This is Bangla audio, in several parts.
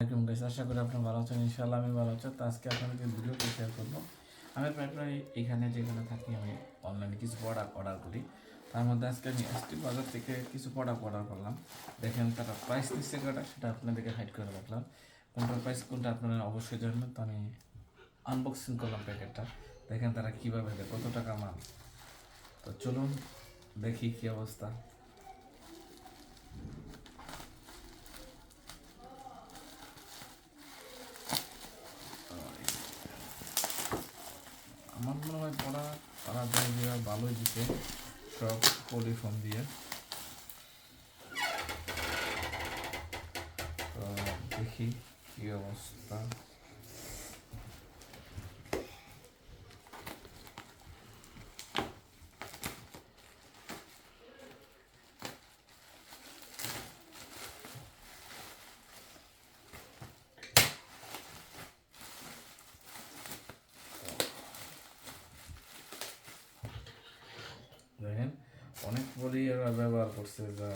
আসসালামাইকুম গাইস আশা করি আপনি ভালো আছেন, ইনশাআল্লাহ আমি ভালো আছি। তো আজকে আপনাদের ভিডিওটি শেয়ার করব। আমি প্রায় প্রায় এখানে যেখানে থাকি আমি অনলাইনে কিছু প্রোডাক্ট অর্ডার করি। তার মধ্যে আজকে আমি এসটি বাজার থেকে কিছু প্রোডাক্ট অর্ডার করলাম। দেখেন তারা প্রাইস নিচ্ছে কটা সেটা আপনাদেরকে হাইড করে রাখলাম। কোনটার প্রাইস কোনটা আপনারা অবশ্যই জানবেন। তো আমি আনবক্সিং করলাম প্যাকেটটা দেখেন তারা কীভাবে কত টাকা মাল। তো চলুন দেখি কী অবস্থা। আমার মনে হয় পড়া তারা যায় দিয়ে ভালোই দিতে সব পলিফর্ম দিয়ে। তো দেখি কি অবস্থা দেখেন পরই ব্যবহার করছে যা,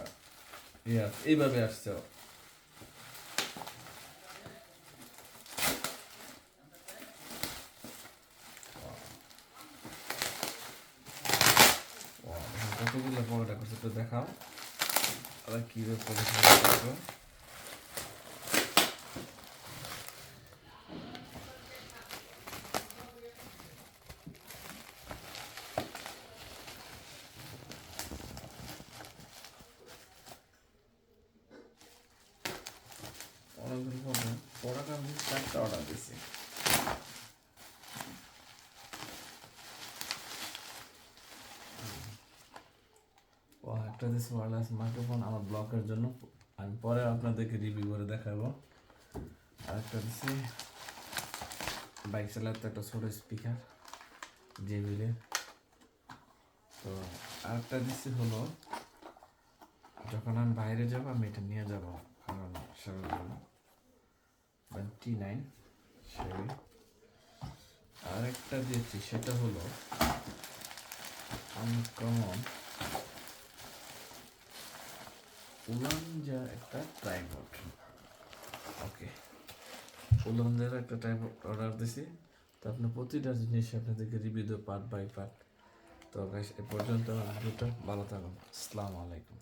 ইয়া, এইভাবে আসছে কতগুলো পরোটা করছে তো দেখাও। আর কীভাবে পরোটা করছে অনেকদিন পরে পরোটা আমি চারটা অর্ডার দিছি ও একটা দিয়েছে ওয়ারলেস মাইক্রোফোন আমার ব্লকের জন্য আমি পরে আপনাদেরকে রিভিউ করে দেখাবো আর একটা দিছি বাইক চালাতে একটা ছোটো স্পিকার জেবিলে তো আরেকটা দিচ্ছি হলো, যখন আমি বাইরে যাব, আমি এটা নিয়ে যাব, কারণ জন্য টি নাইন সেই আরেকটা দিয়েছি, সেটা হলো আনকমন উলানজা একটা ট্রাইপড ওকে উলানজার একটা ট্রাইপড অর্ডার দিছি। তো আপনি প্রতিটা জিনিস আপনাদেরকে রিভিউ দেবো পার্ট বাই পার্ট তো এ পর্যন্ত ভিডিওটা ভালো থাকুন। আসসালামু আলাইকুম।